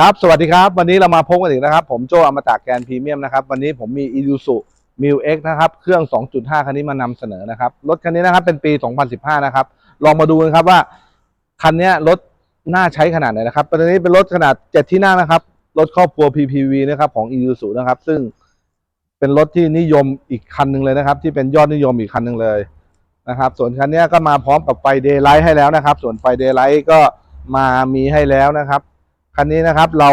ครับ สวัสดีครับ วันนี้เรามาพบกันอีกนะครับ ผมโจอมตะแกนพรีเมียมนะครับ วันนี้ผมมี i ู z u m i l X นะครับ เครื่อง 2.5 คันนี้มานำเสนอนะครับ รถคันนี้นะครับ เป็นปี 2015 นะครับ ลองมาดูกันครับว่า คันนี้รถน่าใช้ขนาดไหนนะครับตอนนี้เป็นรถขนาด 7 ที่นั่งนะครับ รถครอบครัว PPV นะครับของ i ู z u นะครับ ซึ่งเป็นรถที่นิยมอีกคันหนึ่งเลยนะครับ ที่เป็นยอดนิยมอีกคันหนึ่งเลยนะครับ ส่วนคันนี้ก็มาพร้อมกับไฟเดย์ไลท์ให้แล้วนะครับ ส่วนไฟเดย์ไลท์ก็มามีให้แล้วนะครับ คันนี้นะครับเรา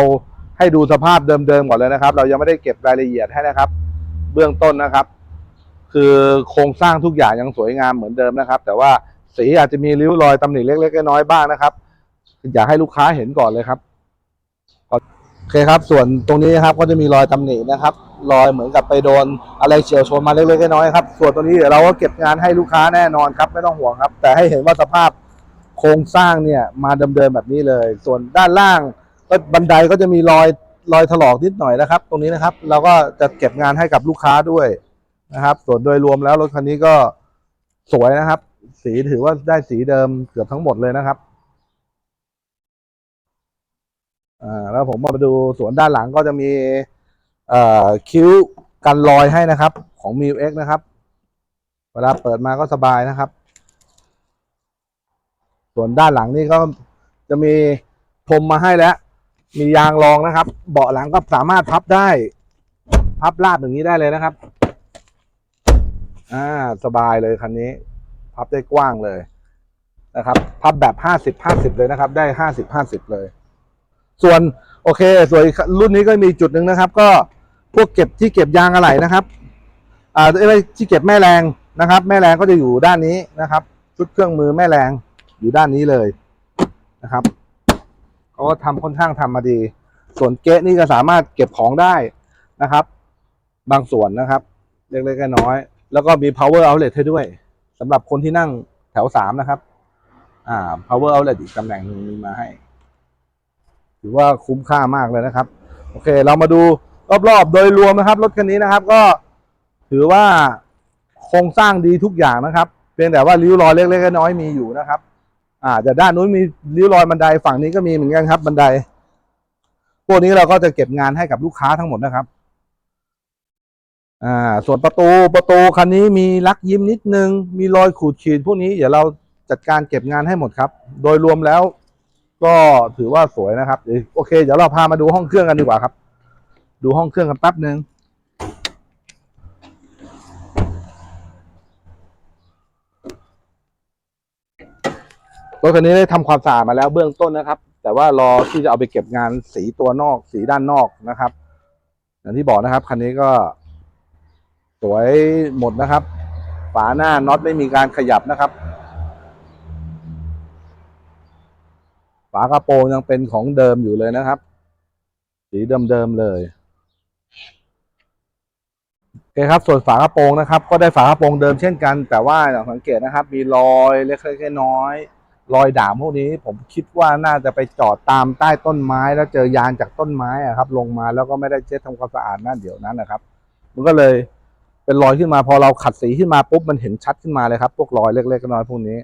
ให้ดูสภาพเดิมๆก่อนเลยนะครับ เรายังไม่ได้เก็บรายละเอียดให้นะครับ เบื้องต้นนะครับ คือโครงสร้างทุกอย่างยังสวยงามเหมือนเดิมนะครับ แต่ว่าสีอาจจะมีริ้วรอยตำหนิเล็กๆน้อยๆบ้างนะครับ อยากให้ลูกค้าเห็นก่อนเลยครับโอเคครับ ส่วนตรงนี้นะครับก็จะมีรอยตำหนินะครับ รอยเหมือนกับไปโดนอะไรเฉียวชนมาเล็กๆน้อยๆครับ ส่วนตรงนี้เดี๋ยวเราก็เก็บงานให้ลูกค้าแน่นอนครับ ไม่ต้องห่วงครับ แต่ให้เห็นว่าสภาพโครงสร้างเนี่ยมาเดิมๆแบบนี้เลย ส่วนด้านล่าง ก็บันไดก็จะมีรอยรอยถลอกนิดหน่อยนะครับ ตรงนี้นะครับ เราก็จะเก็บงานให้กับลูกค้าด้วยนะครับ ส่วนโดยรวมแล้วรถคันนี้ก็สวยนะครับ สีถือว่าได้สีเดิมเกือบทั้งหมดเลยนะครับอ่าแล้วผมมาดูส่วนด้านหลังก็จะมีเอ่อคิ้วกันรอยให้นะครับ ของ m ิว X นะครับ เวลาเปิดมาก็สบายนะครับ ส่วนด้านหลังนี่ก็จะมีพรมมาให้แล้ว มียางรองนะครับ เบาะหลังก็สามารถพับได้ พับลาดอย่างนี้ได้เลยนะครับ อ่า สบายเลยคันนี้ พับได้กว้างเลยนะครับ พับแบบห้าสิบห้าสิบเลยนะครับ ได้ห้าสิบห้าสิบเลย ส่วนโอเคส่วนรุ่นนี้ก็มีจุดหนึ่งนะครับ ก็พวกเก็บที่เก็บยางอะไหล่นะครับ อ่าเอ้ที่เก็บแม่แรงนะครับ แม่แรงก็จะอยู่ด้านนี้นะครับ ชุดเครื่องมือแม่แรงอยู่ด้านนี้เลยนะครับ เขาก็ทำค่อนข้างทำมาดี ส่วนเก๊ะนี่ก็สามารถเก็บของได้นะครับ บางส่วนนะครับ เล็กๆน้อยๆแล้วก็มี power outlet ให้ด้วยสำหรับคนที่นั่งแถวสามนะครับ อ่า power outlet อีกตำแหน่งหนึ่งมีมาให้ ถือว่าคุ้มค่ามากเลยนะครับ โอเค เรามาดูรอบๆ โดยรวมนะครับ รถคันนี้นะครับ ก็ถือว่าโครงสร้างดีทุกอย่างนะครับ เพียงแต่ว่าริ้วรอยเล็กๆน้อยๆมีอยู่นะครับ อ่าแต่ด้านนู้นมีริ้วรอยบันไดฝั่งนี้ก็มีเหมือนกันครับ บันได พวกนี้เราก็จะเก็บงานให้กับลูกค้าทั้งหมดนะครับ อ่า ส่วนประตูประตูคันนี้มีลักยิ้มนิดนึง มีรอยขูดขีดพวกนี้เดี๋ยวเราจัดการเก็บงานให้หมดครับ โดยรวมแล้ว ก็ถือว่าสวยนะครับโอเค เดี๋ยวเราพามาดูห้องเครื่องกันดีกว่าครับ ดูห้องเครื่องกันแป๊บหนึ่ง รถคันนี้ได้ทำความสะอาดมาแล้วเบื้องต้นนะครับ แต่ว่ารอที่จะเอาไปเก็บงานสีตัวนอกสีด้านนอกนะครับ อย่างที่บอกนะครับคันนี้ก็ สวยหมดนะครับ ฝาหน้าน็อตไม่มีการขยับนะครับ ฝากระโปรงยังเป็นของเดิมอยู่เลยนะครับ สีเดิมๆเลยโอเคครับ ส่วนฝากระโปรงนะครับ ก็ได้ฝากระโปรงเดิมเช่นกัน แต่ว่าสังเกตนะครับ มีรอยเล็กๆน้อยๆ รอยด่างพวกนี้ผมคิดว่าน่าจะไปจอดตามใต้ต้นไม้ แล้วเจอยางจากต้นไม้อะครับ ลงมาแล้วก็ไม่ได้เช็ดทำความสะอาดนั่นเดี๋ยวนั้นนะครับ มันก็เลยเป็นรอยขึ้นมาพอเราขัดสีขึ้นมาปุ๊บมันเห็นชัดขึ้นมาเลยครับ พวกรอยเล็กๆน้อยๆพวกนี้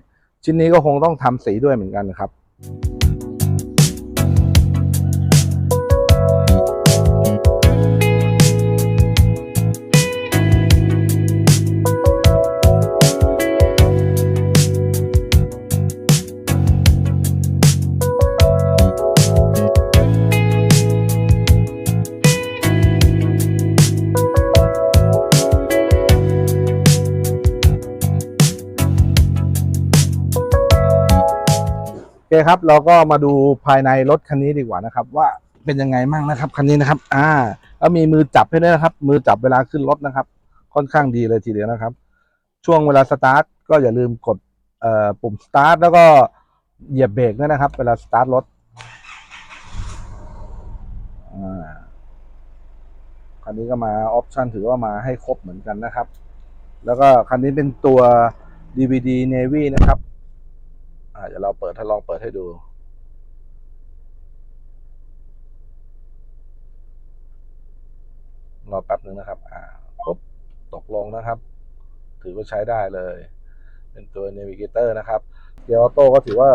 ชิ้นนี้ก็คงต้องทำสีด้วยเหมือนกันนะครับโอ เคครับ เราก็มาดูภายในรถคันนี้ดีกว่านะครับ ว่าเป็นยังไงมั่งนะครับคันนี้นะครับ อ่า แล้วมีมือจับให้ด้วยนะครับ มือจับเวลาขึ้นรถนะครับ ค่อนข้างดีเลยทีเดียวนะครับ ช่วงเวลาสตาร์ทก็อย่าลืมกดเอ่อปุ่มสตาร์ทแล้วก็เหยียบเบรกด้วยนะครับ เวลาสตาร์ทรถอ่าคันนี้ก็มาออปชันถือว่ามาให้ครบเหมือนกันนะครับ แล้วก็คันนี้เป็นตัว DVD Navy นะครับ อ่าเดี๋ยวเราเปิดถ้าลองเปิดให้ดู รอแป๊บหนึ่งนะครับ อ่าปุ๊บตกลงนะครับ ถือว่าใช้ได้เลย เป็นตัว Navigator นะครับ เกียร์ออโต้ก็ถือว่า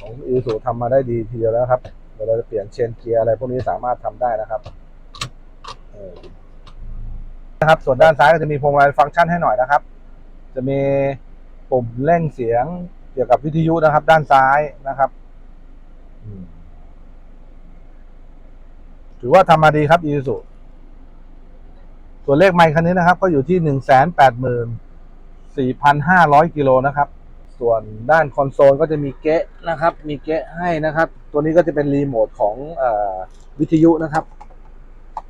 ของอีซูทำมาได้ดีทีเดียวแล้วครับเวลาจะเปลี่ยนเชนเกียร์อะไรพวกนี้สามารถทำได้นะครับนะครับส่วนด้านซ้ายก็จะมีพวงมาลัยฟังก์ชันให้หน่อยนะครับ จะมีปุ่มเร่งเสียง เกี่ยวกับวิทยุนะครับ ด้านซ้ายนะครับถือว่าทำมาดีครับ Isuzu ตัวเลขไมค์คันนี้นะครับ ก็อยู่ที่หนึ่งแสนแปดหมื่นสี่พันห้าร้อยกิโลนะครับ ส่วนด้านคอนโซลก็จะมีเกะนะครับ มีเกะให้นะครับ ตัวนี้ก็จะเป็นรีโมทของอวิทยุนะครับ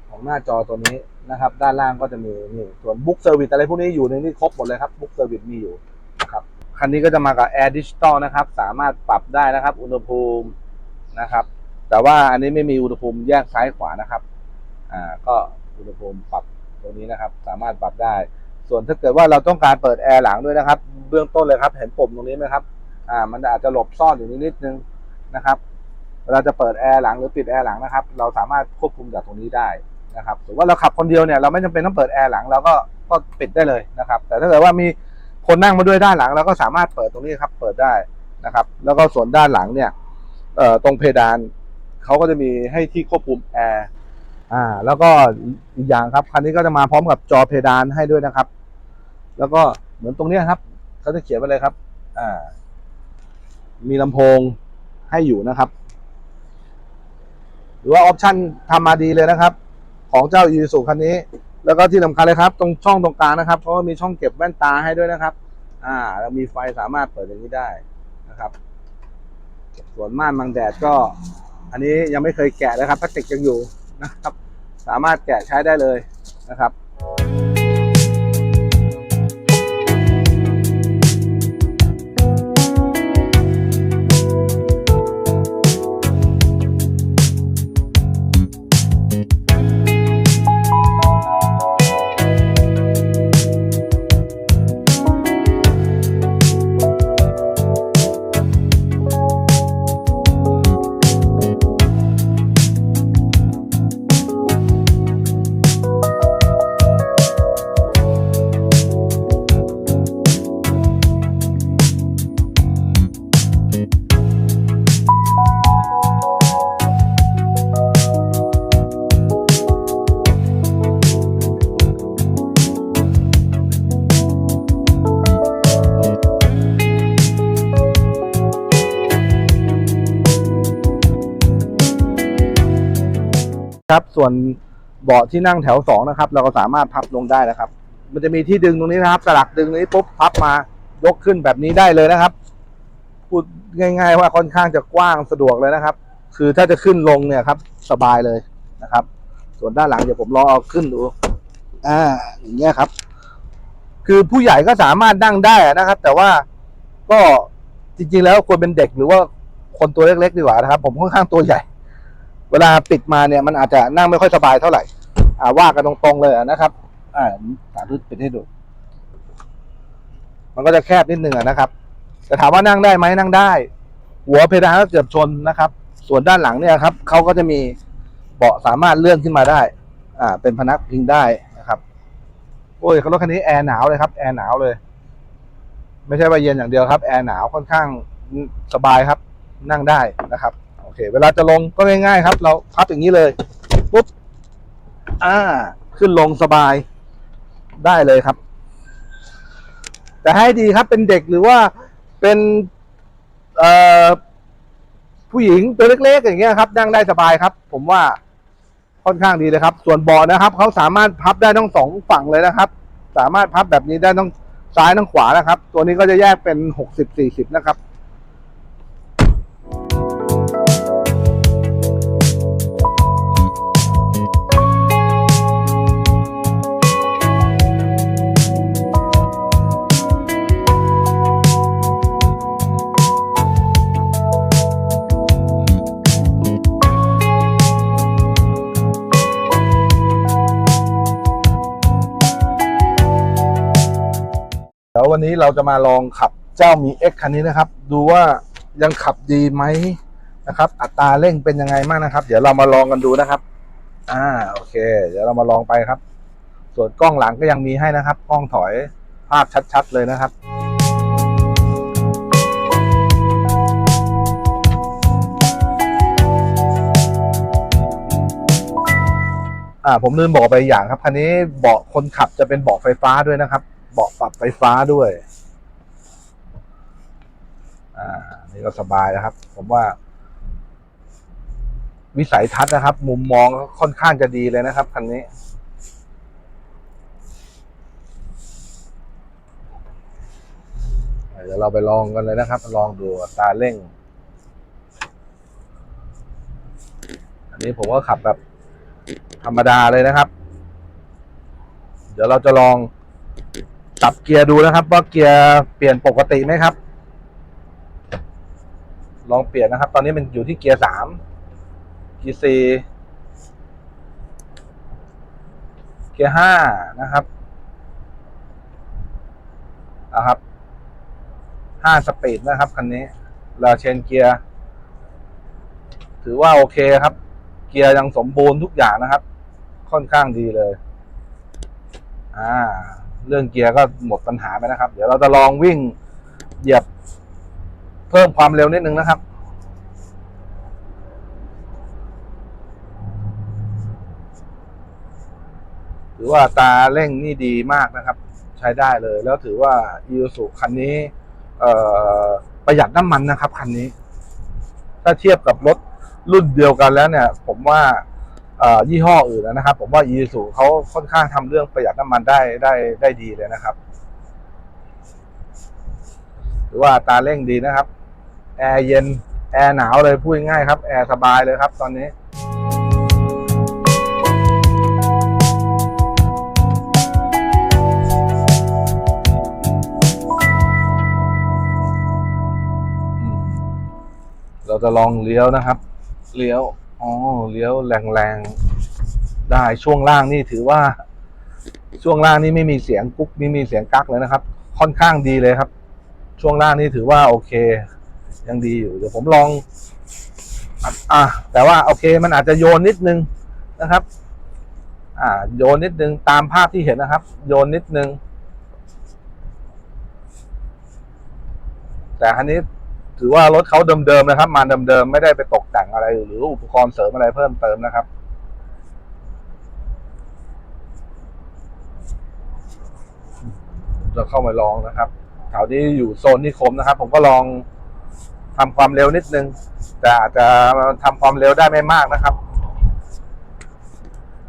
ของหน้าจอตัวนี้นะครับ ด้านล่างก็จะมีนี่ส่วนบุ๊กเซอร์วิสอะไรพวกนี้อยู่ในนี้ครบหมดเลยครับบุ๊กเซอร์วิสมีอยู่ คันนี้ก็จะมากับแอร์ดิจิตอลนะครับ สามารถปรับได้นะครับ อุณหภูมินะครับ แต่ว่าอันนี้ไม่มีอุณหภูมิแยกซ้ายขวานะครับ อ่า ก็อุณหภูมิปรับตรงนี้นะครับ สามารถปรับได้ ส่วนถ้าเกิดว่าเราต้องการเปิดแอร์หลังด้วยนะครับ เบื้องต้นเลยครับ เห็นปุ่มตรงนี้ไหมครับ อ่า มันอาจจะหลบซ่อนอยู่นิดนึงนะครับเวลาจะเปิดแอร์หลังหรือปิดแอร์หลังนะครับ เราสามารถควบคุมจากตรงนี้ได้นะครับสมมติว่าเราขับคนเดียวเนี่ยเราไม่จำเป็นต้องเปิดแอร์หลังเราก็ก็ปิดได้เลยนะครับ แต่ถ้าเกิดว่ามี คนนั่งมาด้วยด้านหลังเราก็สามารถเปิดตรงนี้ครับ เปิดได้นะครับ แล้วก็ส่วนด้านหลังเนี่ยเอ่อตรงเพดานเขาก็จะมีให้ที่ควบคุมแอร์อ่า แล้วก็อีกอย่างครับคันนี้ก็จะมาพร้อมกับจอเพดานให้ด้วยนะครับ แล้วก็เหมือนตรงเนี้ยครับเขาจะเขียนไว้เลยครับ อ่า มีลำโพงให้อยู่นะครับ หรือว่าออปชันทำมาดีเลยนะครับ ของเจ้าอีซูคันนี้ แล้วก็ที่สำคัญเลยครับ ตรงช่องตรงกลางนะครับเขาก็มีช่องเก็บแว่นตาให้ด้วยนะครับ อ่าแล้วมีไฟสามารถเปิดอย่างนี้ได้นะครับ ส่วนม่านบังแดดก็ อันนี้ยังไม่เคยแกะเลยครับพลาสติกยังอยู่นะครับ สามารถแกะใช้ได้เลยนะครับ ครับ ส่วนเบาะที่นั่งแถวสองนะครับ เราก็สามารถพับลงได้นะครับ มันจะมีที่ดึงตรงนี้นะครับ สลักดึงนี้ปุ๊บพับมายกขึ้นแบบนี้ได้เลยนะครับพูดง่าย ๆ ว่าค่อนข้างจะกว้างสะดวกเลยนะครับ คือถ้าจะขึ้นลงเนี่ยครับ สบายเลยนะครับ ส่วนด้านหลังเดี๋ยวผมลองเอาขึ้นดู อ่า อย่างเงี้ยครับ คือผู้ใหญ่ก็สามารถนั่งได้นะครับ แต่ว่าก็จริง ๆ แล้วควรเป็นเด็กหรือว่าคนตัวเล็ก ๆ ดีกว่านะครับ ผมค่อนข้างตัวใหญ่ เวลาปิดมาเนี่ยมันอาจจะนั่งไม่ค่อยสบายเท่าไหร่ อ่าว่ากันตรงๆเลยนะครับ อ่าสาธิตปิดให้ดู มันก็จะแคบนิดนึงนะครับ แต่ถามว่านั่งได้ไหมนั่งได้ หัวเพดานก็เกือบชนนะครับ ส่วนด้านหลังเนี่ยครับเขาก็จะมีเบาะสามารถเลื่อนขึ้นมาได้ อ่า เป็นพนักพิงได้นะครับ โอ้ยรถคันนี้แอร์หนาวเลยครับแอร์หนาวเลย ไม่ใช่ว่าเย็นอย่างเดียวครับแอร์หนาวค่อนข้างสบายครับ นั่งได้นะครับ เค เวลาจะลงก็ง่ายๆครับ เราพับอย่างนี้เลยปุ๊บอ่า ขึ้นลงสบายได้เลยครับ แต่ให้ดีครับเป็นเด็กหรือว่าเป็นผู้หญิงตัวเล็กๆอย่างเงี้ยครับ นั่งได้สบายครับ ผมว่าค่อนข้างดีเลยครับ ส่วนเบาะนะครับเขาสามารถพับได้ทั้งสองฝั่งเลยนะครับ สามารถพับแบบนี้ได้ทั้งซ้ายทั้งขวานะครับ ตัวนี้ก็จะแยกเป็นหกสิบสี่สิบนะครับ เราจะมาลองขับเจ้ามี X คันนี้นะครับ ดูว่ายังขับดีไหมนะครับ อัตราเร่งเป็นยังไงมากนะครับ เดี๋ยวเรามาลองกันดูนะครับ อ่าโอเค เดี๋ยวเรามาลองไปครับ ส่วนกล้องหลังก็ยังมีให้นะครับ กล้องถอยภาพชัด ๆ เลยนะครับอ่าผมลืมบอกไปอย่างครับคันนี้เบาะคนขับจะเป็นเบาะไฟฟ้าด้วยนะครับ เบาะปรับไฟฟ้าด้วย อ่า นี่ก็สบายนะครับ ผมว่า วิสัยทัศน์นะครับ มุมมองค่อนข้างจะดีเลยนะครับคันนี้ เดี๋ยวเราไปลองกันเลยนะครับ ลองดูตาเร่ง อันนี้ผมก็ขับแบบธรรมดาเลยนะครับ เดี๋ยวเราจะลอง ตับเกียร์ดูนะครับ ว่าเกียร์เปลี่ยนปกติไหมครับ ลองเปลี่ยนนะครับ ตอนนี้มันอยู่ที่เกียร์สามเกียร์สี่เกียร์ห้านะครับนะครับห้าสปีดนะครับคันนี้เราเชนเกียร์ ถือว่าโอเคครับ เกียร์ยังสมบูรณ์ทุกอย่างนะครับ ค่อนข้างดีเลย อ่า เรื่องเกียร์ก็หมดปัญหาไปนะครับ เดี๋ยวเราจะลองวิ่งเหยียบเพิ่มความเร็วนิดนึงนะครับ ถือว่าตาเร่งนี่ดีมากนะครับ ใช้ได้เลย แล้วถือว่า i ี s u คันนี้ประหยัดน้ำมันนะครับ คันนี้ ถ้าเทียบกับรถรุ่นเดียวกันแล้วเนี่ย ผมว่า ยี่ห้ออื่นนะครับ ผมว่า i ี s u เขาค่อนข้างทำเรื่องประหยัดน้ำมันได้ได้ได้ดีเลยนะครับ หรือว่าตาเร่งดีนะครับ แอร์เย็น แอร์หนาวเลยพูดง่ายครับ แอร์สบายเลยครับ ตอนนี้เราจะลองเลี้ยวนะครับ เลี้ยว อ๋อเลี้ยวแรงๆ ได้ช่วงล่างนี่ถือว่า ช่วงล่างนี่ไม่มีเสียงกุ๊กไม่มีเสียงกักเลยนะครับ ค่อนข้างดีเลยครับ ช่วงล่างนี่ถือว่าโอเค ยังดีอยู่เดี๋ยวผมลองอะแต่ว่าโอเคมันอาจจะโยนนิดนึงนะครับ อ่า โยนนิดนึงตามภาพที่เห็นนะครับ โยนนิดนึงแต่คันนี้ ถือว่ารถเขาเดิมๆนะครับ มาเดิมๆไม่ได้ไปตกแต่งอะไร หรืออุปกรณ์เสริมอะไรเพิ่มเติมนะครับจะเข้ามาลองนะครับแถวนี้อยู่โซนนิคมนะครับ ผมก็ลองทำความเร็วนิดนึง แต่อาจจะทำความเร็วได้ไม่มากนะครับ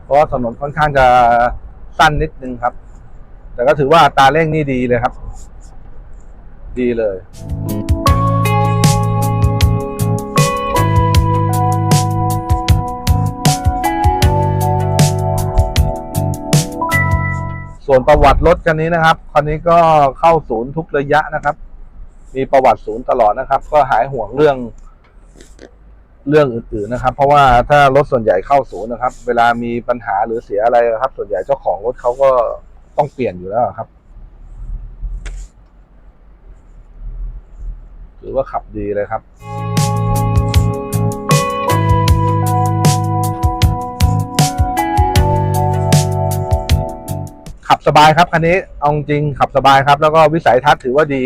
เพราะถนนค่อนข้างจะสั้นนิดนึงครับ แต่ก็ถือว่าตาเร่งนี่ดีเลยครับ ดีเลย ส่วนประวัติรถคันนี้นะครับคันนี้ก็เข้าศูนย์ทุกระยะนะครับ มีประวัติศูนย์ตลอดนะครับ ก็หายห่วงเรื่องเรื่องอื่นๆนะครับ เพราะว่าถ้ารถส่วนใหญ่เข้าศูนย์นะครับ เวลามีปัญหาหรือเสียอะไรนะครับ ส่วนใหญ่เจ้าของรถเขาก็ต้องเปลี่ยนอยู่แล้วครับถือว่าขับดีเลยครับ ขับสบายครับคันนี้เอาจริงขับสบายครับ แล้วก็วิสัยทัศน์ถือว่าดี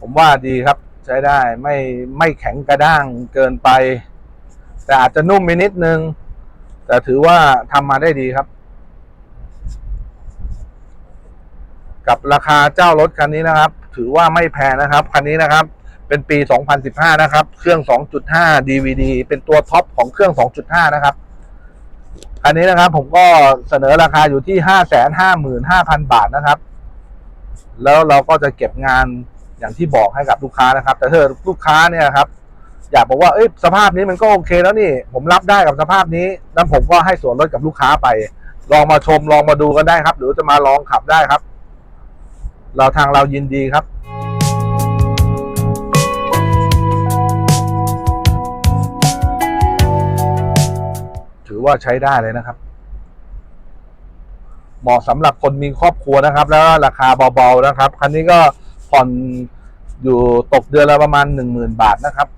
ผมว่าดีครับ ใช้ได้ไม่ไม่แข็งกระด้างเกินไป แต่อาจจะนุ่มไปนิดนึง แต่ถือว่าทำมาได้ดีครับ กับราคาเจ้ารถคันนี้นะครับ ถือว่าไม่แพงนะครับคันนี้นะครับ เป็นปี 2015 นะครับ เครื่อง 2.5 DVD เป็นตัวท็อปของเครื่อง 2.5 นะครับ อันนี้นะครับ ผมก็เสนอราคาอยู่ที่ห้าแสนห้าหมื่นห้าพันบาทนะครับ แล้วเราก็จะเก็บงานอย่างที่บอกให้กับลูกค้านะครับ แต่ถ้าลูกค้าเนี่ยครับ อยากบอกว่าเอ้ยสภาพนี้มันก็โอเคแล้วนี่ ผมรับได้กับสภาพนี้แล้วผมก็ให้ส่วนลดกับลูกค้าไป ลองมาชมลองมาดูกันได้ครับ หรือจะมาลองขับได้ครับ เราทางเรายินดีครับ ว่าใช้ได้เลยนะครับ เหมาะสำหรับคนมีครอบครัวนะครับ แล้วราคาเบาๆนะครับ คันนี้ก็ผ่อนอยู่ตกเดือนละประมาณหนึ่งหมื่นบาทนะครับ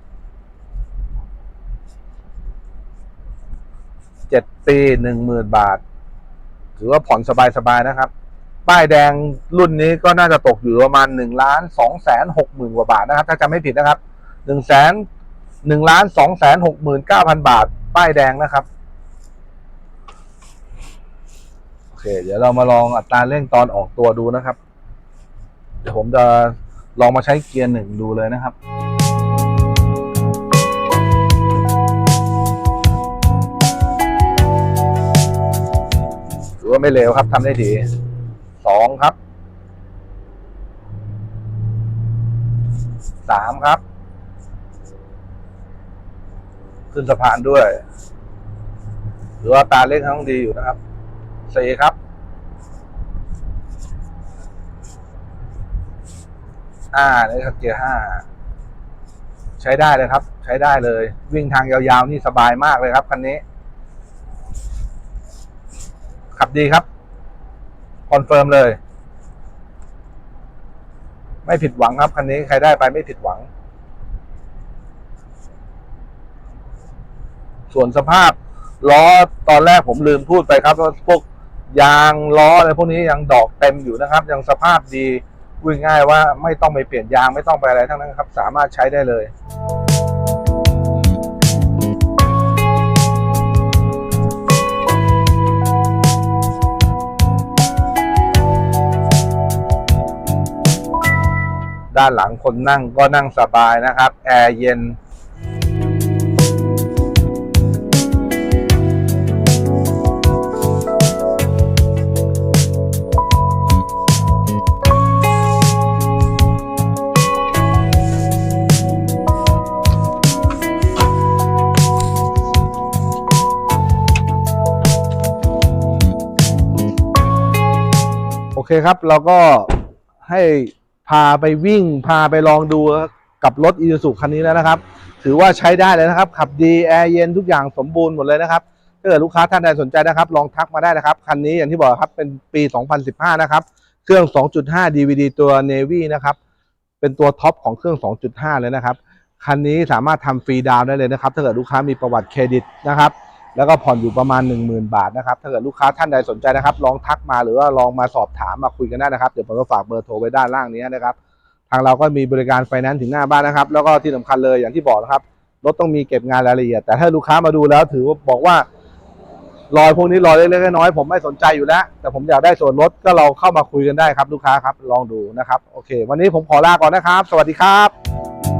เจ็ดปีหนึ่งหมื่นบาท ถือว่าผ่อนสบายๆนะครับ ป้ายแดงรุ่นนี้ก็น่าจะตกอยู่ประมาณหนึ่งล้านสองแสนหกหมื่นกว่าบาทนะครับ ถ้าจำไม่ผิดนะครับหนึ่งแสนหนึ่งล้านสองแสนหกหมื่นเก้าพันบาท ป้ายแดงนะครับ เดี๋ยวเรามาลองอัตราเร่งตอนออกตัวดูนะครับ เดี๋ยวผมจะลองมาใช้เกียร์หนึ่งดูเลยนะครับถือว่าไม่เร็วครับทำได้ดีสองครับสามครับ ขึ้นสะพานด้วย หรือว่าตาเล็กทั้งดีอยู่นะครับ สี่ครับ อ่า นี่ครับเกียร์ห้า ใช้ได้เลยครับ ใช้ได้เลย วิ่งทางยาวๆ นี่สบายมากเลยครับคันนี้ ขับดีครับ คอนเฟิร์มเลย ไม่ผิดหวังครับคันนี้ใครได้ไปไม่ผิดหวัง ส่วนสภาพล้อตอนแรกผมลืมพูดไปครับว่าพวก ยางล้ออะไรพวกนี้ยังดอกเต็มอยู่นะครับ ยังสภาพดีพูดง่ายว่าไม่ต้องไปเปลี่ยนยางไม่ต้องไปอะไรทั้งนั้นครับ สามารถใช้ได้เลยด้านหลังคนนั่งก็นั่งสบายนะครับ แอร์เย็น เคครับ เราก็ให้พาไปวิ่ง พาไปลองดูกับรถอี u ู u คันนี้แล้วนะครับ ถือว่าใช้ได้เลยนะครับ ขับดีแอร์เย็นทุกอย่างสมบูรณ์หมดเลยนะครับถ้าเกิดลูกค้าท่านใดสนใจนะครับ ลองทักมาได้นะครับ คันนี้อย่างที่บอกครับเป็นปี 2015 นะครับ เครื่อง 2.5 DVD ตัว Navy นะครับ เป็นตัวท็อปของเครื่อง 2.5 เลยนะครับ คันนี้สามารถทำฟรีดาวน์ได้เลยนะครับ ถ้าเกิดลูกค้ามีประวัติเครดิตนะครับ แล้วก็ผ่อนอยู่ประมาณ 10,000 บาทนะครับถ้าเกิดลูกค้าท่านใดสนใจนะครับ ลองทักมาหรือว่าลองมาสอบถามมาคุยกันได้นะครับ เดี๋ยวผมจะฝากเบอร์โทรไว้ด้านล่างนี้นะครับ ทางเราก็มีบริการไฟแนนซ์ถึงหน้าบ้านนะครับ แล้วก็ที่สำคัญเลยอย่างที่บอกนะครับรถต้องมีเก็บงานรายละเอียด แต่ถ้าลูกค้ามาดูแล้วถือว่าบอกว่ารอยพวกนี้รอยเล็กๆน้อยๆผมไม่สนใจอยู่แล้ว แต่ผมอยากได้ส่วนลดก็เราเข้ามาคุยกันได้ครับ ลูกค้าครับลองดูนะครับ โอเค วันนี้ผมขอลาก่อนนะครับ สวัสดีครับ